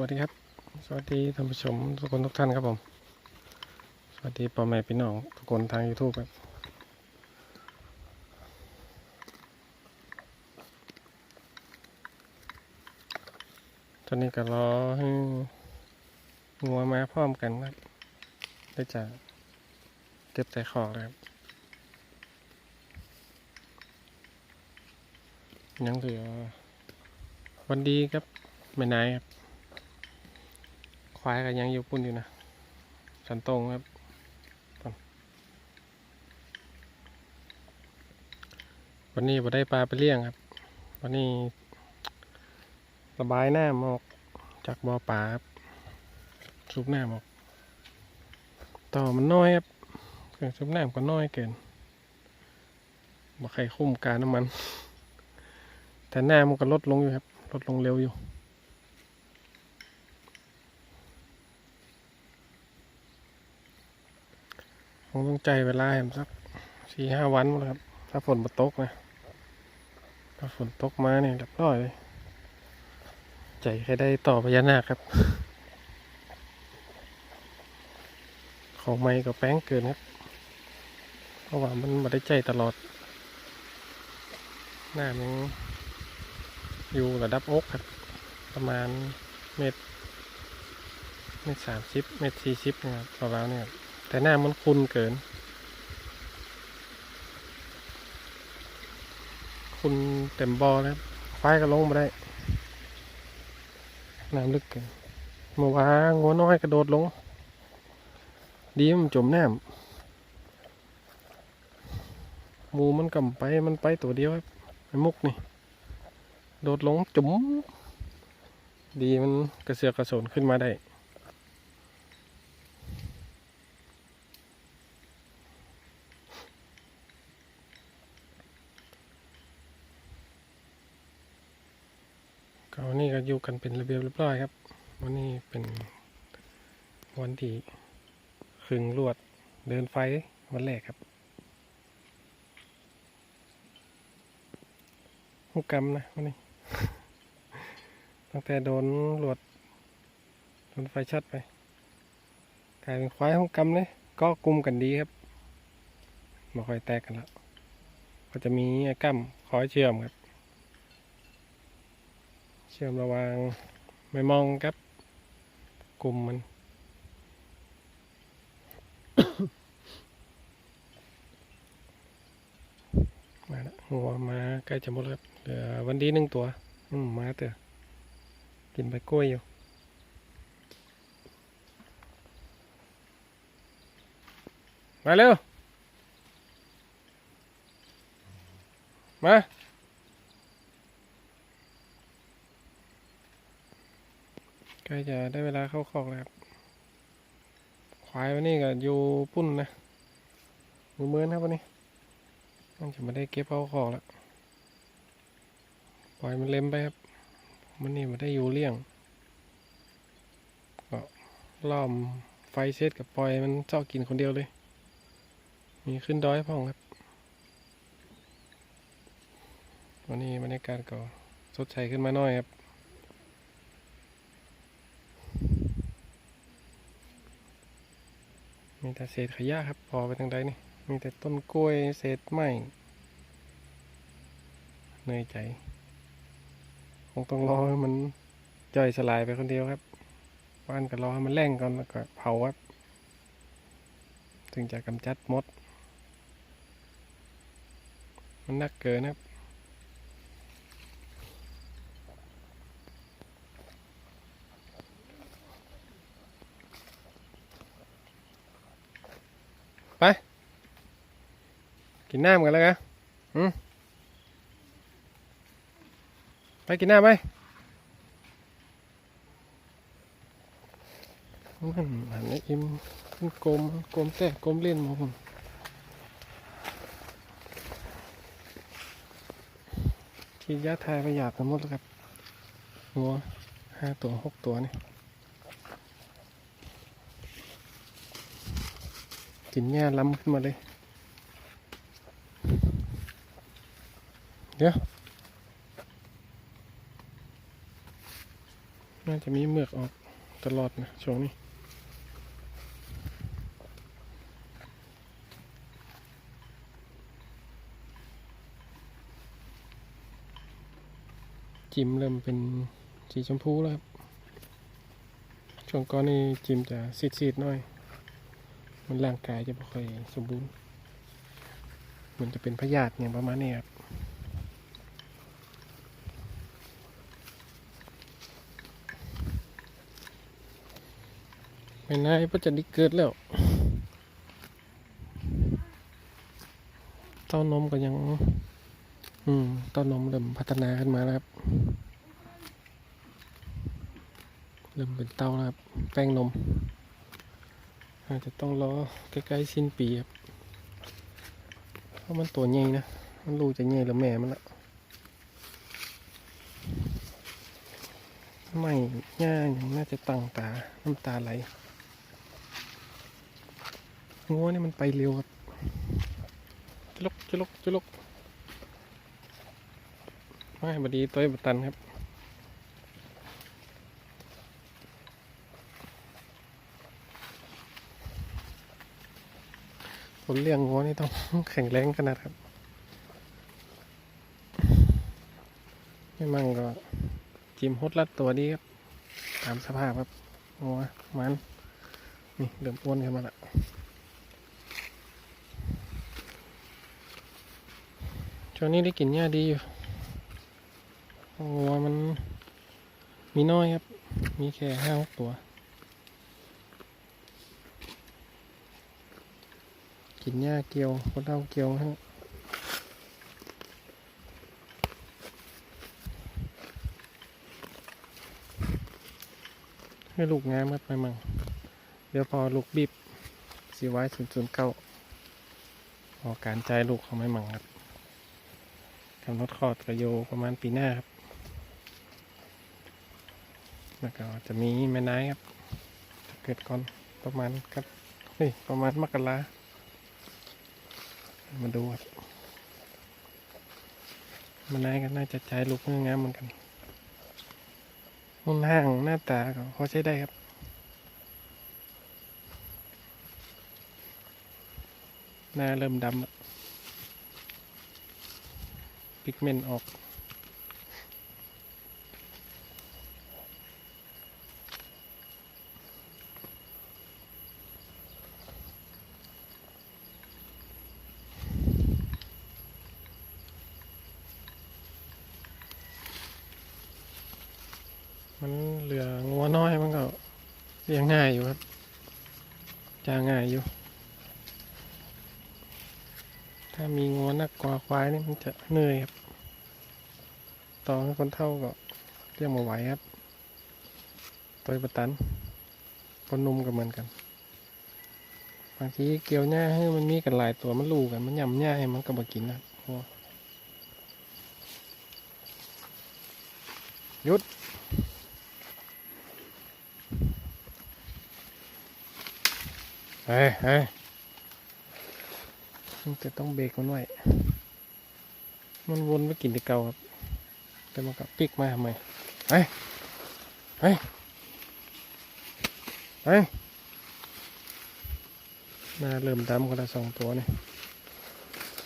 วัสดีครับ สวัสดีท่านผู้ชมทุกคนทุกท่านครับผม สวัสดีพ่อแม่พี่น้องทุกคนทาง YouTube ครับ ตอนนี้ก็รอให้งัวมาพร้อมกันครับ ได้จะเก็บแต่ขอกเลยครับ ยังเหลือวันดีครับไม่นายครับ ควายก็ยังอยู่ปุ่นอยู่นะสันตรงครับวันนี้ผมได้ปลาไปเลี้ยงครับ วันนี้ระบายหน้ำออกจากบ่อปลาครับสูบน้ำออกต่อมันน้อยครับเครื่องสูบน้ำก็น้อยเกินบ่ใครคุ้มการน้ำมัน แต่หน้ามันก็ลดลงอยู่ครับ ลดลงเร็วอยู่ งต้องใจเวลาเห็นสักสี่ห้าวันแล้วครับ ถ้าฝนมาตกนะ ถ้าฝนตกมาเนี่ยรียบร้อยเลย ใจแค่ได้ต่อพญานาคครับ ของไม้ก็แป้งเกินครับ เพราะว่ามันมาได้ใจตลอด หน้ามันอยู่ระดับอกครับ ประมาณเมตรเมตรสามสิบเมตรสี่สิบนะครับราวๆเนี่ยครับ แต่หน้ามันคุณเกิน คุณเต็มบอแล้วไฟก็ลงมาได้ น้ำลึกเกินเมื่อวานงัวน้อยกระโดดลง ดีมันจมน้ำหมูมันกำไปมันไปตัวเดียวไอ้มุกนี่ โดดลงจุ๋มดีมันกระเสือกกระสนขึ้นมาได้ ก็วันนี้ก็อยู่กันเป็นระเบียบเรียบร้อยครับ วันนี้เป็นวันที่ขึงลวดเดินไฟวันแรกครับหุกกรรมนะวันนี้ ตั้งแต่โดนลวดโดนไฟช็อตไปกลายเป็นควายหุกกรรมเลยก็กลุ่มกันดีครับไม่ค่อยแตกกันแล้วก็จะมีกั้มคอยเชื่อมครับ เชื่อมระวางไม่มองครับกลุ่มมัน มาละหัวมาใกล้จะหมดแล้วครับเหลือวันดีหนึ่งตัว อืมมาเถอะกินใบกล้วยอยู่มาเร็ว มา ใกล้จะได้เวลาเข้าคอกแล้วครับควายวันนี้ก็อยู่ปุ้นนะมือเมือนครับวันนี้มันจะไม่ได้เก็บเข้าคอกแล้วปล่อยมันเล็มไปครับมันนี่มาได้อยู่เลี้ยงก็ล้อมไฟเซตกับปล่อยมันเจ้ากินคนเดียวเลย มีขึ้นดอยพ่องครับวันนี้บรรยากาศก็สดใสขึ้นมาหน่อยครับ มีแต่เศษขยะครับพอไปทางใดนี่มีแต่ต้นกล้วยเศษไม้เหนื่อยใจคงต้องรอให้มันย่อยสลายไปคนเดียวครับว่านก็รอให้มันแรงก่อนแล้วก็เผาครับถึงจะกำจัดมด มันนักเกินครับ ไป กินน้ำกันแล้วกันอืมไปกินน้ำไปมันหันไอ้อิ่มมันกลมกลมแต่กลมเล่นหมอผมฉีดยาทายประหยัดทั้งหมดแล้วครับหัวห้าตัวหกตัวนี่ กินหญ้าล้ำขึ้นมาเลย เดี๋ยว น่าจะมีเมือกออกตลอดนะช่วงนี้จิมเริ่มเป็นสีชมพูแล้วครับ ช่วงก่อนนี่จิมจะซีดๆหน่อย มันร่างกายจะไม่ค่อยสมบูรณ์เหมันจะเป็นพยาธิอย่างประมาณนี้ครับไม่นายพระจันทร์ที่เกิดแล้วเต้านมก็ยัง อืมเต้านมเริ่มพัฒนาขึ้นมาแล้วครับ เริ่มเป็นเต้าแล้วครับ แป้งนม อาจจะต้องรอใกล้ๆสิ้นปีครับเพราะมันตัวใหญ่นะ มันรูจะใหญ่แล้วแม่มันละไม่ง่ายอย่างน่าจะตั้งตา น้ำตาไหลงัวนี่มันไปเร็วครับจุลกจุลกจุลกไม่บดีตัวบัตันครับ ผมเลี้ยงงัวนี่ต้องแข็งแรงขนาดครับ ไม่มั่งก็จิมฮดลัดตัวดีครับ ตามสภาพครับงัวมัน นี่เริ่มอ้วนขึ้นมาละช่วงนี้ได้กินหญ้าดีอยู่วัวมันมีน้อยครับ มีแค่ห้าหกตัว กินหญ้าเกี่ยวคนเท่าเกี่ยวฮะให้ลูกง่ายมครับไปมั่งเดี๋ยวพอลูกบีบสีไว้ศูนย์ศูนย์เก้าพอการใจลูกเขาไม่มั่งครับกำหนดคอดกระโยประมาณปีหน้าครับแล้วก็จะมีแม่นายครับเกิดก่อนประมาณครับเฮ้ยประมาณมกราม มาดูครับม่นาก็น่าจะใช้ลูกเมื่องามเหมือนกันหุ่นห่างหน้าตาก็พอใช้ได้ครับหน้าเริ่มดำแล้วพิกเมนต์ออก มันเหลืองัวน้อยมันก็เลี้ยงง่ายอยู่ครับจะง่ายอยู่ ถ้ามีงัวนักกว่าควายนี่มันจะเหนื่อยครับ ต่อให้คนเท่าก็เรียกมาไหวครับ ตัวประตันคนนุ่มก็เหมือนกันบางทีเกี่ยวหญ้าให้มันมีกันหลายตัวมันลูกันมันยำหญ้าให้มันก็มากินนะครับโอ้หยุด เฮ้ยเฮ้ยมันจะต้องเบรกมันไว้ มันวนไปกินที่เก่าครับ แต่มันก็ปิกมาทำไมไปไปไปหน้าเริ่มดำกันละสองตัวนี่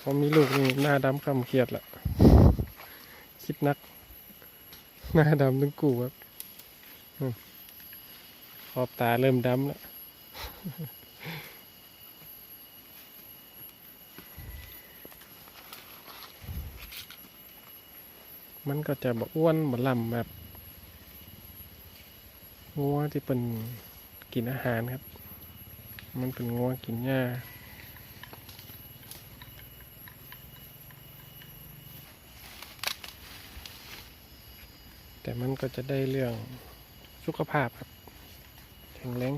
พอมีลูกนี่หน้าดำคำเครียดละคิดนัก หน้าดำถึงกูครับอืมขอบตาเริ่มดำแล้ว มันก็จะบอ้วนบลำแบบงัวที่เป็นกินอาหารครับ มันเป็นงัวกินหญ้าแต่มันก็จะได้เรื่องสุขภาพครับแข็งแรง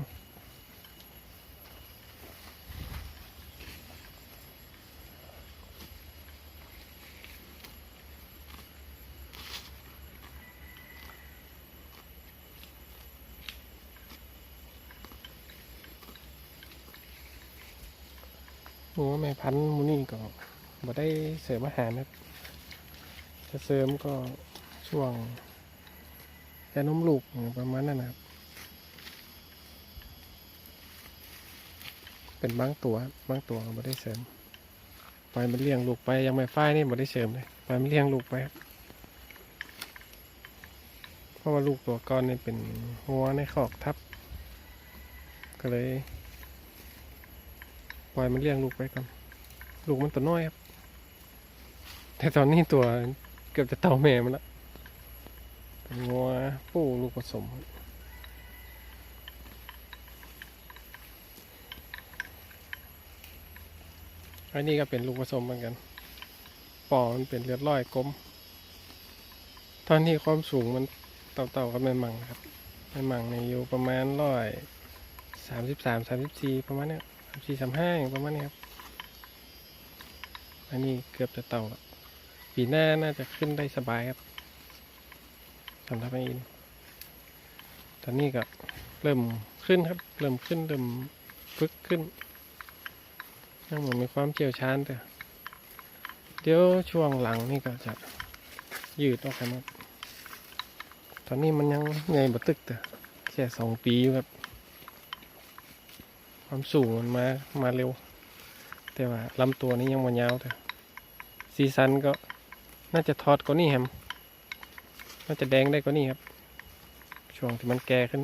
งัวแม่พันธุ์มูนี่ก็บ่ได้เสริมอาหารครับจะเสริมก็ช่วงยานมลูกประมาณนั้นนะครับ เป็นบางตัวบางตัวไม่ได้เสริมปล่อยมันเลี้ยงลูกไปยังไม่ฝ้ายนี่ไม่ได้เสริมเลยปล่อยมันเลี้ยงลูกไปครับเพราะว่าลูกตัวก้อนนี่เป็นหัวในขอกทับ ก็เลย ปล่อยมันเลี้ยงลูกไปก่อนลูกมันตัวน้อยครับ แต่ตอนนี้ตัวเกือบจะเต่าแม่มันละงัวปูลูกผสมอันนี้ก็เป็นลูกผสมเหมือนกัน ปอมันเป็นเลือดร้อยกลม ตอนนี้ความสูงมันเต่าๆกับแม่มังครับแม่มังในอยู่ประมาณร้อยสามสิบสามสามสิบสี่ประมาณเนี้ย สี่สามห้าประมาณนี้ครับ อันนี้เกือบจะเต่าแล้วปีหน้าน่าจะขึ้นได้สบายครับสำหรับแม่อิน ตอนนี้ก็เริ่มขึ้นครับ เริ่มขึ้นเริ่มฝึกขึ้นยังเหมือนมีความเชี่ยวชาญแต่ เดี๋ยวช่วงหลังนี่ก็จะยืดออกกันครับ ตอนนี้มันยังใหญ่บัตึกแต่แค่สองปีอยู่ครับ ความสูงมันมามาเร็ว แต่ว่าลำตัวนี้ยังมันยาวแต่ซีซันก็น่าจะทอดกว่านี้แฮมน่าจะแดงได้กว่านี้ครับ ช่วงที่มันแก่ขึ้น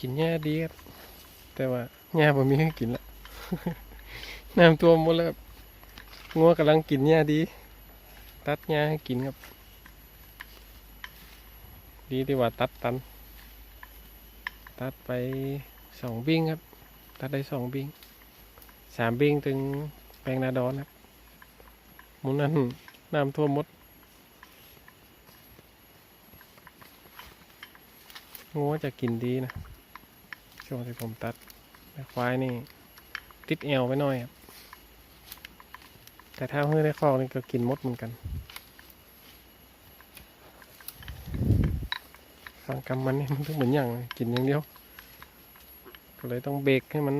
กินหญ้าดีครับ แต่ว่าหญ้าผมมีให้กินละน้ำตัวมหมดแล้วงัวกำลังกินหญ้าดี ตัดหญ้าให้กินครับ ดีดีกว่าตัดตัน ตัดไปสองบิ้งครับ ตัดได้สองบิ้งสามบิ้งถึงแปลงนาดอนครับหมุนนั้นน้ำท่วมมดงัวจะกินดีนะ ช่วงที่ผมตัดแควายนี่ ติดเอวไว้หน่อยครับแต่ถ้าเพื่อได้คลอกนี่ก็กินมดเหมือนกัน ฟังกำมันนี่มันต้องเหมือนอย่างกินอย่างเดียว ก็เลยต้องเบรกให้มัน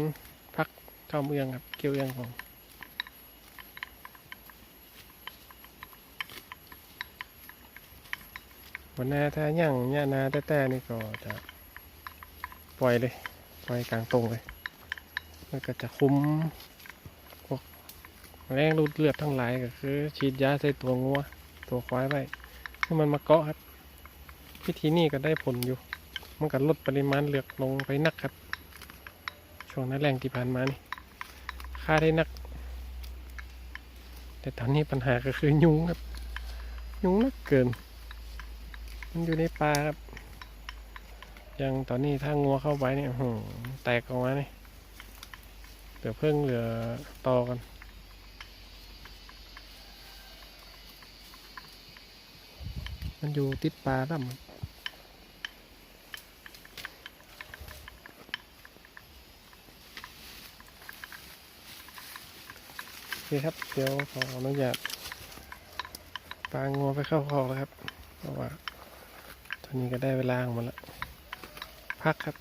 พักเข้าเมืองครับ เกี่ยวเอียงของวันหน้าถ้าย่างหญ้านาแต่แต่นี่ก็จะปล่อยเลยปล่อยกลางตรงเลยแล้วก็จะคุ้มพวกแรงรูดเลือดทั้งหลายก็คือ ฉีดยาใส่ตัวงัว ตัวควายไว้ให้มันมาเกาะครับ วิธีนี้ก็ได้ผลอยู่ มันก็ลดปริมาณเหลือดลงไปนักครับ ช่วงหน้าแรงที่ผ่านมานี่ค่าได้นัก แต่ตอนนี้ปัญหาก็คือยุงครับ ยุงนักเกิน มันอยู่ในป่าครับย่างตอนนี้ถ้างัวเข้าไปเนี่ยโอ้โหแตกออกมาเนี่ยเหลือเพิ่งเหลือตอกันมันอยู่ติดป่าดำ โอเคครับ เดี๋ยวขออนุญาตปลางัวไปเข้าคอกแล้วครับ เพราะว่าตอนนี้ก็ได้เวลาของมันแล้ว พักครับ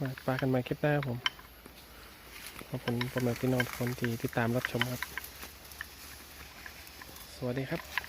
มาปลากันใหม่คลิปหน้าผมขอบคุณพ่อแม่พี่น้องทุกคนที่ติดตามรับชมครับ สวัสดีครับ